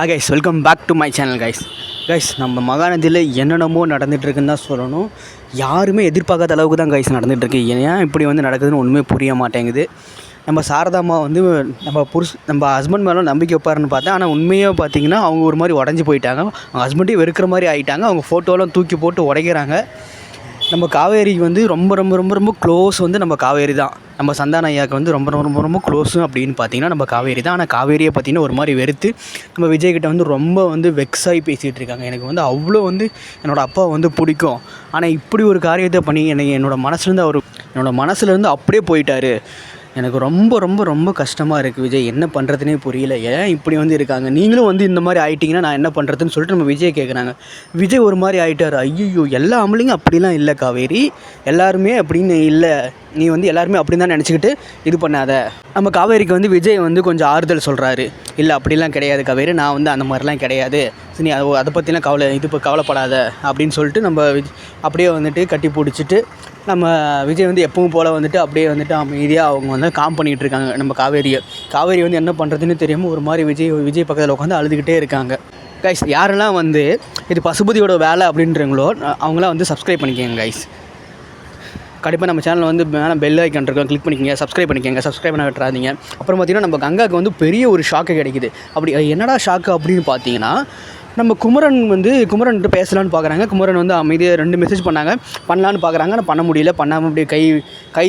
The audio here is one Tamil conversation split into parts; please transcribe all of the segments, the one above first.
Ah guys welcome back to my channel guys guys நம்ம மகாநதியில் என்னென்னமோ நடந்துகிட்ருக்குன்னு தான் சொல்லணும். யாருமே எதிர்பார்க்காத அளவுக்கு தான் கைஸ் நடந்துகிட்ருக்கு ஏன் இப்படி வந்து நடக்குதுன்னு ஒன்றுமே புரிய மாட்டேங்குது. நம்ம சாரதாம்மா வந்து நம்ம புருஷ் நம்ம ஹஸ்பண்ட் மேலே நம்பிக்கை வைப்பாருன்னு பார்த்தேன். ஆனால் உண்மையாக பார்த்தீங்கன்னா அவங்க ஒரு மாதிரி உடஞ்சி போயிட்டாங்க. அவங்க ஹஸ்பண்டையும் வெறுக்கிற மாதிரி ஆகிட்டாங்க அவங்க ஃபோட்டோலாம் தூக்கி போட்டு உடைக்கிறாங்க. நம்ம காவேரிக்கு வந்து ரொம்ப ரொம்ப ரொம்ப ரொம்ப க்ளோஸ் வந்து நம்ம காவேரி தான். நம்ம சந்தான ஐயாவுக்கு வந்து ரொம்ப ரொம்ப ரொம்ப ரொம்ப க்ளோஸும் அப்படின்னு பார்த்தீங்கன்னா நம்ம காவேரி தான். ஆனால் காவேரியை பார்த்தீங்கன்னா ஒரு மாதிரி வெறுத்து நம்ம விஜய்கிட்ட வந்து ரொம்ப வந்து வெக்ஸாகி பேசிகிட்டு இருக்காங்க. எனக்கு வந்து அவ்வளோ வந்து என்னோடய அப்பா வந்து பிடிக்கும். ஆனால் இப்படி ஒரு காரியத்தை பண்ணி என்னை என்னோடய மனசுலேருந்து அவர் என்னோடய மனசுலேருந்து அப்படியே போயிட்டார். எனக்கு ரொம்ப ரொம்ப ரொம்ப கஷ்டமாக இருக்குது விஜய். என்ன பண்ணுறதுனே புரியல. ஏன் இப்படி வந்து இருக்காங்க? நீங்களும் வந்து இந்த மாதிரி ஆயிட்டீங்கன்னா நான் என்ன பண்ணுறதுன்னு சொல்லிட்டு நம்ம விஜய் கேட்குறாங்க விஜய் ஒரு மாதிரி ஆயிட்டார். ஐயோ எல்லா ஆம்பளைங்க அப்படிலாம் இல்லை காவேரி. எல்லாருமே அப்படின்னு இல்லை. நீ வந்து எல்லாருமே அப்படி தான் நினச்சிக்கிட்டு இது பண்ணாத. நம்ம காவேரிக்கு வந்து விஜய் வந்து கொஞ்சம் ஆறுதல் சொல்கிறாரு இல்லை அப்படிலாம் கிடையாது காவேரி. நான் வந்து அந்த மாதிரிலாம் கிடையாது. சரி நீ அதை அதை பற்றிலாம் கவலை இது இப்போ கவலைப்படாத அப்படின்னு சொல்லிட்டு நம்ம அப்படியே வந்துட்டு கட்டி பிடிச்சிட்டு நம்ம விஜய் வந்து எப்பவும் போல் வந்துட்டு அப்படியே வந்துட்டு அமைதியாக அவங்க வந்து காம் பண்ணிகிட்டு இருக்காங்க. நம்ம காவேரியை. காவேரி வந்து என்ன பண்ணுறதுன்னு தெரியாமல் ஒரு மாதிரி விஜய் விஜய் பக்கத்தில் உட்காந்து அழுதுகிட்டே இருக்காங்க. கைஸ் யாரெல்லாம் வந்து இது பசுபதியோட வேலை அப்படின்றவங்களோ அவங்களாம் வந்து சப்ஸ்கிரைப் பண்ணிக்கோங்க கைஸ் கண்டிப்பாக நம்ம சேனலில் வந்து மேலே பெல் ஐக்கன் இருக்கும். கிளிக் பண்ணிக்கங்க சப்ஸ்கிரைப் பண்ணிக்கோங்க. சப்ஸ்கிரைப் பண்ண விட்டுறாதீங்க. அப்புறம் பார்த்தீங்கன்னா நம்ம கங்காவுக்கு வந்து பெரிய ஒரு ஷாக்கு கிடைக்குது. அப்படி என்னடா ஷாக்கு அப்படின்னு பார்த்தீங்கன்னா நம்ம குமரன் வந்து குமரன்ட்டு பேசலான்னு பார்க்குறாங்க குமரன் வந்து அமைதியாக ரெண்டு மெசேஜ் பண்ணாங்க. பண்ணலான்னு பார்க்குறாங்க ஆனால் பண்ண முடியல. பண்ணாமல் அப்படியே கை கை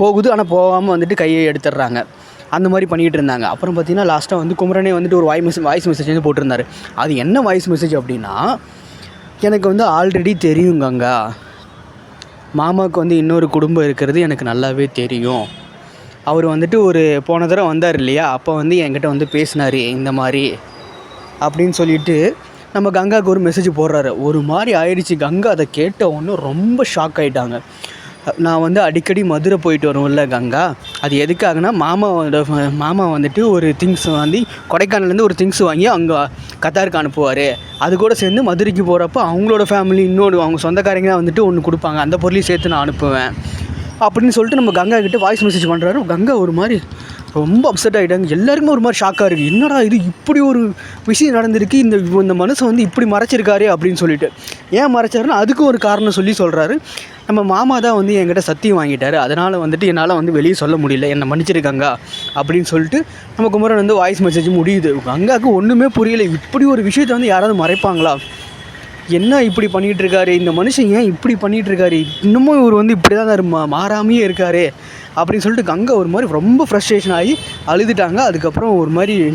போகுது. ஆனால் போகாமல் வந்துட்டு கையை எடுத்துடுறாங்க. அந்த மாதிரி பண்ணிகிட்டு இருந்தாங்க. அப்புறம் பார்த்தீங்கன்னா லாஸ்ட்டாக வந்து குமரனே வந்துட்டு ஒரு வாய் மெசேஜ் வாய்ஸ் மெசேஜ் வந்து போட்டிருந்தாரு. அது என்ன வாய்ஸ் மெசேஜ் அப்படின்னா எனக்கு வந்து ஆல்ரெடி தெரியும் கங்கா. மாமாவுக்கு வந்து இன்னொரு குடும்பம் இருக்கிறது எனக்கு நல்லாவே தெரியும். அவர் வந்துட்டு ஒரு போன தடவை வந்தார் இல்லையா? அப்போ வந்து என்கிட்ட வந்து பேசினார் இந்த மாதிரி. அப்படின்னு சொல்லிட்டு நம்ம கங்காவுக்கு ஒரு மெசேஜ் போடுறாரு. ஒரு மாதிரி ஆயிடுச்சு. கங்கா அதை கேட்ட ஒன்று ரொம்ப ஷாக் ஆகிட்டாங்க நான் வந்து அடிக்கடி மதுரை போயிட்டு வருவோம்ல கங்கா. அது எதுக்காகனா மாமாவோட மாமா வந்துட்டு ஒரு திங்ஸ் வாங்கி கொடைக்கானல்லேருந்து ஒரு திங்ஸ் வாங்கி அங்கே கத்தாருக்கு அனுப்புவார். அது கூட சேர்ந்து மதுரைக்கு போகிறப்ப அவங்களோட ஃபேமிலி இன்னொரு அவங்க சொந்தக்காரங்க வந்துட்டு ஒன்று கொடுப்பாங்க. அந்த பொருளையும் சேர்த்து நான் அனுப்புவேன். அப்படின்னு சொல்லிட்டு நம்ம கங்கா கிட்டே வாய்ஸ் மெசேஜ் பண்ணுறாரு கங்கா ஒரு மாதிரி ரொம்ப அப்செட் ஆகிட்டாங்க எல்லாருக்குமே ஒரு மாதிரி ஷாக்காக இருக்குது என்னடா இது இப்படி ஒரு விஷயம் நடந்திருக்கு? இந்த இந்த மனுஷன் வந்து இப்படி மறைச்சிருக்காரு அப்படின்னு சொல்லிட்டு. ஏன் மறைச்சாருன்னா அதுக்கு ஒரு காரணம் சொல்லி சொல்கிறாரு நம்ம மாமா தான் வந்து என்கிட்ட சத்தியம் வாங்கிட்டார். அதனால் வந்துட்டு என்னால் வந்து வெளியே சொல்ல முடியல. என்னை மன்னிச்சிருக்காங்க? அப்படின்னு சொல்லிட்டு நம்ம குமரன் வந்து வாய்ஸ் மெசேஜ் முடியுது. அங்காவுக்கு ஒன்றுமே புரியல. இப்படி ஒரு விஷயத்தை வந்து யாராவது மறைப்பாங்களா? என்ன இப்படி பண்ணிகிட்டு இருக்காரு இந்த மனுஷன் ஏன் இப்படி பண்ணிகிட்டு இருக்காரு இன்னமும் இவர் வந்து இப்படி தான் மா மாறாமையே இருக்காரு அப்படின்னு சொல்லிட்டு கங்கை ஒரு மாதிரி ரொம்ப ஃப்ரஸ்ட்ரேஷன் ஆகி அழுதுட்டாங்க. அதுக்கப்புறம் ஒரு மாதிரி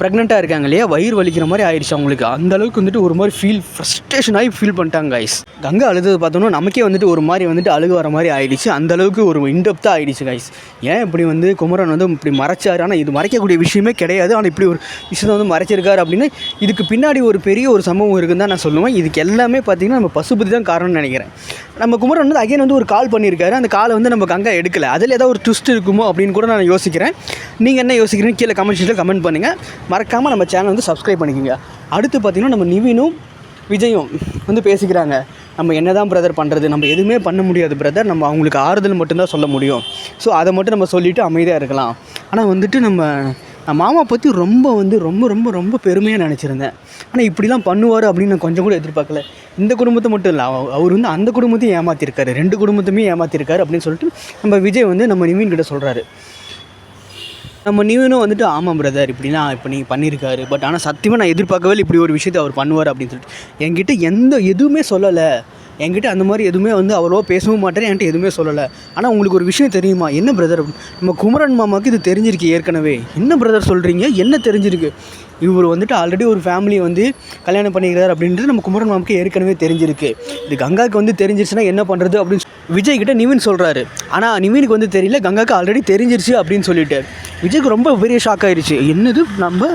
ப்ரெக்னெண்ட்டாக இருக்காங்க இல்லையா? வயிறு வலிக்கிற மாதிரி ஆயிடுச்சு அவங்களுக்கு. அந்த அளவுக்கு வந்துட்டு ஒரு மாதிரி ஃபீல் ஃப்ரஸ்ட்ரேஷன் ஆகி ஃபீல் பண்ணிட்டாங்க கைஸ் கங்கா அழுதது பார்த்தோன்னா நமக்கே வந்துட்டு ஒரு மாதிரி வந்துட்டு அழுகு வர மாதிரி ஆயிடுச்சு. அந்த அளவுக்கு ஒரு இன்டெப்த்தாக ஆயிடுச்சு கைஸ் ஏன் இப்படி வந்து குமரன் வந்து இப்படி மறைச்சார்? ஆனால் இது மறைக்கக்கூடிய விஷயமே கிடையாது. ஆனால் இப்படி ஒரு விஷயத்தை வந்து மறைச்சிருக்காரு அப்படின்னு இதுக்கு பின்னாடி ஒரு பெரிய ஒரு சம்பவம் இருக்குன்னு தான் நான் சொல்லுவேன். இதுக்கு எல்லாமே பார்த்தீங்கன்னா நம்ம பசுபதி தான் காரணம்னு நினைக்கிறேன். நம்ம குமரன் வந்து அகைன் வந்து ஒரு கால் பண்ணியிருக்காரு. அந்த காலை வந்து நம்ம கங்கா எடுக்கலை. அதில் ஏதாவது ஒரு ட்விஸ்ட் இருக்குமோ அப்படின்னு கூட நான் யோசிக்கிறேன். நீங்கள் என்ன யோசிக்கிறீங்கன்னு கீழே கமெண்ட் செக்ஷனில் கமெண்ட் பண்ணுங்கள் மறக்காமல் நம்ம சேனல் வந்து சப்ஸ்கிரைப் பண்ணிக்கோங்க. அடுத்து பார்த்திங்கன்னா நம்ம நிவினும் விஜயும் வந்து பேசிக்கிறாங்க. நம்ம என்ன தான் பிரதர் பண்ணுறது நம்ம எதுவுமே பண்ண முடியாது பிரதர் நம்ம அவங்களுக்கு ஆறுதல் மட்டும்தான் சொல்ல முடியும். ஸோ அதை மட்டும் நம்ம சொல்லிவிட்டு அமைதியாக இருக்கலாம். ஆனால் வந்துட்டு நம்ம நான் மாமா பற்றி ரொம்ப வந்து ரொம்ப ரொம்ப ரொம்ப பெருமையாக நினச்சிருந்தேன். ஆனால் இப்படிலாம் பண்ணுவார் அப்படின்னு நான் கொஞ்சம் கூட எதிர்பார்க்கல. இந்த குடும்பத்தை மட்டும் இல்லை அவ- அவர் வந்து அந்த குடும்பத்தையும் ஏமாற்றிருக்காரு ரெண்டு குடும்பத்தையுமே ஏமாற்றிருக்காரு அப்படின்னு சொல்லிட்டு நம்ம விஜய் வந்து நம்ம நிவின் கிட்ட சொல்கிறாரு நம்ம நியூனும் வந்துட்டு ஆமாம் பிரதர் இப்படிலாம் இப்போ நீங்கள் பண்ணியிருக்காரு. பட் ஆனால் சத்தியமாக நான் எதிர்பார்க்கவே இல்லை இப்படி ஒரு விஷயத்தை அவர் பண்ணுவார் அப்படின்னு சொல்லிட்டு. என்கிட்ட எந்த எதுவுமே சொல்லலை. என்கிட்ட அந்த மாதிரி எதுவுமே வந்து அவ்வளோவா பேசவும் மாட்டேன் என்கிட்ட எதுவுமே சொல்லலை. ஆனால் உங்களுக்கு ஒரு விஷயம் தெரியுமா? என்ன பிரதர் நம்ம குமரன் மாமாவுக்கு இது தெரிஞ்சிருக்கு ஏற்கனவே. என்ன பிரதர் சொல்கிறீங்க என்ன தெரிஞ்சிருக்கு? இவர் வந்துட்டு ஆல்ரெடி ஒரு ஃபேமிலியை வந்து கல்யாணம் பண்ணிக்கிறார் அப்படின்றது நம்ம குமரன் மாமுக்கு ஏற்கனவே தெரிஞ்சிருக்கு. இது கங்காவுக்கு வந்து தெரிஞ்சிருச்சுன்னா என்ன பண்ணுறது அப்படின்னு விஜய் கிட்ட நிவின் சொல்கிறாரு ஆனால் நிவினுக்கு வந்து தெரியல கங்காவுக்கு ஆல்ரெடி தெரிஞ்சிருச்சு அப்படின்னு சொல்லிட்டு. விஜய்க்கு ரொம்ப பெரிய ஷாக் ஆயிடுச்சு என்னது? நம்ம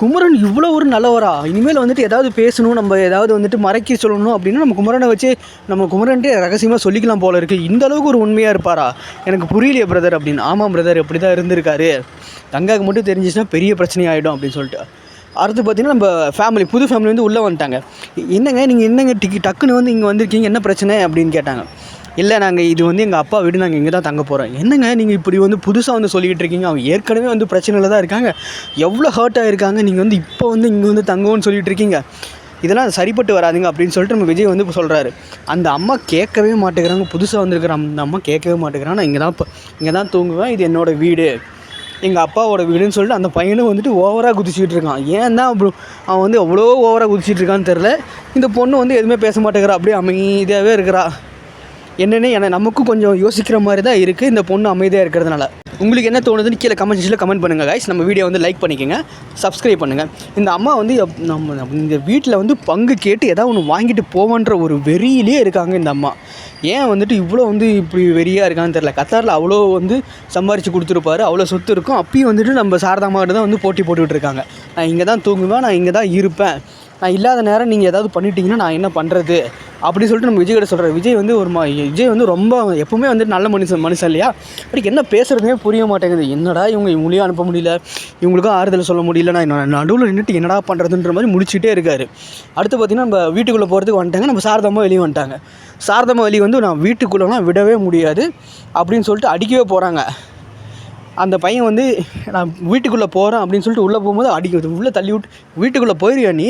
குமரன் இவ்வளோ ஒரு நல்லவரா? இனிமேல் வந்துட்டு ஏதாவது பேசணும் நம்ம ஏதாவது வந்துட்டு மறைக்க சொல்லணும் அப்படின்னா நம்ம குமரனை வச்சு நம்ம குமரன்ட்டே ரகசியமாக சொல்லிக்கலாம் போல இருக்குது இந்த அளவுக்கு ஒரு உண்மையாக இருப்பாரா? எனக்கு புரியலையே பிரதர் அப்படின்னு. ஆமாம் பிரதர் இப்படி தான் இருந்திருக்காரு. தங்காக்கு மட்டும் தெரிஞ்சிச்சுன்னா பெரிய பிரச்சனை ஆகிடும் அப்படின்னு சொல்லிட்டு. அடுத்து பார்த்தீங்கன்னா நம்ம ஃபேமிலி புது ஃபேமிலி வந்து உள்ளே வந்துட்டாங்க. என்னங்க நீங்கள் என்னங்க டிக்கி டக்குன்னு வந்து இங்கே வந்திருக்கீங்க என்ன பிரச்சனை அப்படின்னு கேட்டாங்க. இல்லை நாங்கள் இது வந்து எங்கள் அப்பா வீடு நாங்கள் இங்கே தான் தங்க போகிறோம் என்னங்க நீங்கள் இப்படி வந்து புதுசாக வந்து சொல்லிக்கிட்டு இருக்கீங்க? அவங்க ஏற்கனவே வந்து பிரச்சனையில் தான் இருக்காங்க. எவ்வளோ ஹர்ட் ஆகிருக்காங்க நீங்கள் வந்து இப்போ வந்து இங்கே வந்து தங்குவோன்னு சொல்லிட்டு இருக்கீங்க. இதெல்லாம் சரிப்பட்டு வராதுங்க அப்படின்னு சொல்லிட்டு நம்ம விஜய் வந்து இப்போ சொல்கிறாரு அந்த அம்மா கேட்கவே மாட்டேங்கிறாங்க. புதுசாக வந்திருக்கிற அந்த அம்மா கேட்கவே மாட்டேங்கிறாங்க. நான் இங்கே தான் இப்போ இங்கே தான் தூங்குவேன். இது என்னோடய வீடு. எங்கள் அப்பாவோட வீடுன்னு சொல்லிட்டு அந்த பையனும் வந்துட்டு ஓவராக குதிச்சுட்டு இருக்கான். ஏன் தான் அப்படி அவன் வந்து அவ்வளோ ஓவராக குதிச்சுட்டு இருக்கான்னு தெரில இந்த பொண்ணு வந்து எதுவுமே பேச மாட்டேங்கிறா. அப்படியே அமைதியாகவே இருக்கிறா. என்னென்னு என நமக்கும் கொஞ்சம் யோசிக்கிற மாதிரி தான் இருக்குது இந்த பொண்ணு அமைதியாக இருக்கிறதுனால. உங்களுக்கு என்ன தோணுதுன்னு கீழே கமெண்ட் செக்ஷனில் கமெண்ட் பண்ணுங்கள் கைஸ் நம்ம வீடியோ வந்து லைக் பண்ணிக்கோங்க. சப்ஸ்கிரைப் பண்ணுங்கள் இந்த அம்மா வந்து நம்ம இந்த வீட்டில் வந்து பங்கு கேட்டு ஏதாவது ஒன்று வாங்கிட்டு போவோன்ற ஒரு வெறியிலே இருக்காங்க இந்த அம்மா. ஏன் வந்துட்டு இவ்வளோ வந்து இப்படி வெறியாக இருக்கான்னு தெரில கத்தாரில் அவ்வளோ வந்து சம்பாரித்து கொடுத்துருப்பாரு. அவ்வளோ சொத்து இருக்கும். அப்பயும் வந்துட்டு நம்ம சாரதாமாகிட்ட தான் வந்து போட்டி போட்டுக்கிட்டு இருக்காங்க. நான் இங்கே தான் தூங்குவேன். நான் இங்கே தான் இருப்பேன். நான் இல்லாத நேரம் நீங்கள் ஏதாவது பண்ணிட்டீங்கன்னா நான் என்ன பண்ணுறது அப்படி சொல்லிட்டு நம்ம விஜய் கிட்ட சொல்கிறார் விஜய் வந்து ஒரு மா விஜய் வந்து ரொம்ப எப்பவுமே வந்து நல்ல மனுஷன் மனுஷன் இல்லையா? அப்படி என்ன பேசுகிறதுனே புரிய மாட்டேங்குது. என்னடா இவங்க இவங்களையும் அனுப்ப முடியல? இவங்களுக்கும் ஆறுதல் சொல்ல முடியல. நான் நடுவில் நின்றுட்டு என்னடா பண்ணுறதுன்ற மாதிரி முடிச்சுட்டே இருக்காரு. அடுத்து பார்த்தீங்கன்னா நம்ம வீட்டுக்குள்ளே போகிறதுக்கு வந்துட்டாங்க. நம்ம சாரதமாக வெளியே வந்துட்டாங்க. சாரதமாக வெளியே வந்து நான் வீட்டுக்குள்ளெலாம் விடவே முடியாது. அப்படின்னு சொல்லிட்டு அடிக்கவே போகிறாங்க அந்த பையன் வந்து நான் வீட்டுக்குள்ளே போகிறேன் அப்படின்னு சொல்லிட்டு உள்ளே போகும்போது அடிக்க உள்ளே தள்ளி விட்டு வீட்டுக்குள்ளே போயிருவியா நீ?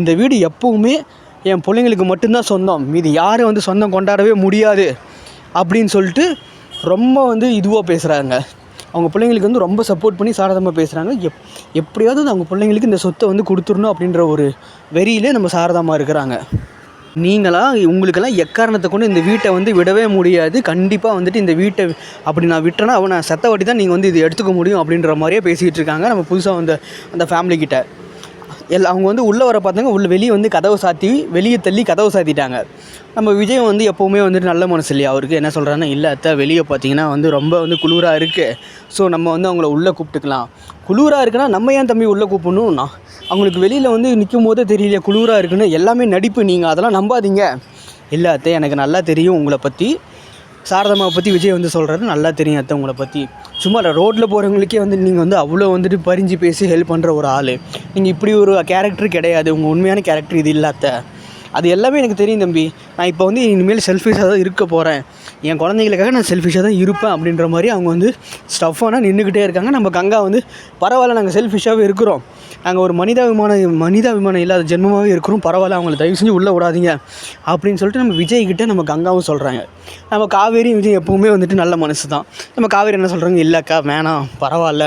இந்த வீடு எப்போவுமே என் பிள்ளைங்களுக்கு மட்டும்தான் சொந்தம். மீதி யாரும் வந்து சொந்தம் கொண்டாடவே முடியாது அப்படின்னு சொல்லிட்டு ரொம்ப வந்து இதுவாக பேசுகிறாங்க அவங்க பிள்ளைங்களுக்கு வந்து ரொம்ப சப்போர்ட் பண்ணி சாரதமாக பேசுகிறாங்க எப் எப்படியாவது அவங்க பிள்ளைங்களுக்கு இந்த சொத்தை வந்து கொடுத்துடணும் அப்படின்ற ஒரு வெறியிலே நம்ம சாரதமாக இருக்கிறாங்க. நீங்களாம் உங்களுக்கெல்லாம் எக்காரணத்தை கொண்டு இந்த வீட்டை வந்து விடவே முடியாது? கண்டிப்பாக வந்துட்டு இந்த வீட்டை அப்படி நான் விட்டேன்னா அவனை செத்த வாட்டி தான் நீங்கள் வந்து இது எடுத்துக்க முடியும் அப்படின்ற மாதிரியே பேசிக்கிட்டு இருக்காங்க. நம்ம புதுசாக வந்த அந்த ஃபேமிலிக்கிட்ட கிட்ட எல்லாம் அவங்க வந்து உள்ளே வர பார்த்தாங்க உள்ள வெளியே வந்து கதவை சாத்தி வெளியே தள்ளி கதவை சாத்திட்டாங்க. நம்ம விஜய் வந்து எப்போவுமே வந்துட்டு நல்ல மனசு இல்லையா? அவருக்கு என்ன சொல்கிறாருன்னா இல்லை அத்தை வெளியே பார்த்தீங்கன்னா வந்து ரொம்ப வந்து குளிராக இருக்குது ஸோ நம்ம வந்து அவங்கள உள்ளே கூப்பிட்டுக்கலாம். குளிராக இருக்குன்னா நம்ம ஏன் தம்பி உள்ளே கூப்பிடணும்னா அவங்களுக்கு வெளியில் வந்து நிற்கும் போதே தெரியல குளிராக இருக்குன்னு. எல்லாமே நடிப்பு நீங்கள் அதெல்லாம் நம்பாதீங்க. இல்லை அத்தை எனக்கு நல்லா தெரியும் உங்களை பற்றி சாரதாமாவை பற்றி விஜய் வந்து சொல்கிறாரு நல்லா தெரியும் அத்தை உங்களை பற்றி சும்மா ரோட்டில் போகிறவங்களுக்கே வந்து நீங்கள் வந்து அவ்வளோ வந்துட்டு பறிஞ்சு பேசி ஹெல்ப் பண்ணுற ஒரு ஆள். நீங்கள் இப்படி ஒரு கேரக்டர் கிடையாது. உங்கள் உண்மையான கேரக்டர் இது இல்லை அத்தை. அது எல்லாமே எனக்கு தெரியும் தம்பி. நான் இப்போ வந்து இனிமேல் செல்ஃபிஷாக தான் இருக்க போகிறேன் என் குழந்தைங்களுக்காக நான் செல்ஃபிஷாக தான் இருப்பேன் அப்படின்ற மாதிரி அவங்க வந்து ஸ்டஃப்பான நின்றுக்கிட்டே இருக்காங்க. நம்ம கங்கா வந்து பரவாயில்ல நாங்கள் செல்ஃபிஷாகவே இருக்கிறோம். நாங்கள் ஒரு மனிதாபிமானம் மனிதாபிமானம் இல்லாத ஜென்மமாகவே இருக்கிறோம். பரவாயில்ல அவங்கள தயவு செஞ்சு உள்ளே விடாதீங்க அப்படின்னு சொல்லிட்டு நம்ம விஜய்கிட்ட நம்ம கங்காவும் சொல்கிறாங்க நம்ம காவேரி விஜய் எப்பவுமே வந்துட்டு நல்ல மனசு தான். நம்ம காவேரி என்ன சொல்கிறாங்க இல்லைக்கா வேணாம் பரவாயில்ல.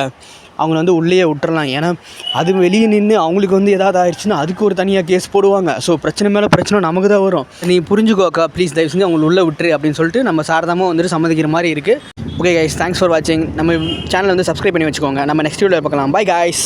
அவங்கள வந்து உள்ளேயே விட்டுறலாம் ஏன்னா அது வெளியே நின்று அவங்களுக்கு வந்து ஏதாவது ஆயிடுச்சுன்னா அதுக்கு ஒரு தனியாக கேஸ் போடுவாங்க. ஸோ பிரச்சனை மேலே பிரச்சனை நமக்கு தான் வரும். நீ புரிஞ்சுக்கோக்கா ப்ளீஸ் தயவு செஞ்சு அவங்களை உள்ளே விட்டுரு அப்படின்னு சொல்லிட்டு நம்ம சாரதாமாக வந்துட்டு சம்மதிக்கிற மாதிரி இருக்குது ஓகே கைஸ் தேங்க்ஸ் ஃபார் வாட்சிங் நம்ம சேனல் வந்து சப்ஸ்கிரைப் பண்ணி வச்சுக்கோங்க. நம்ம நெக்ஸ்ட் வீடியோவில் பார்க்கலாம். Bye guys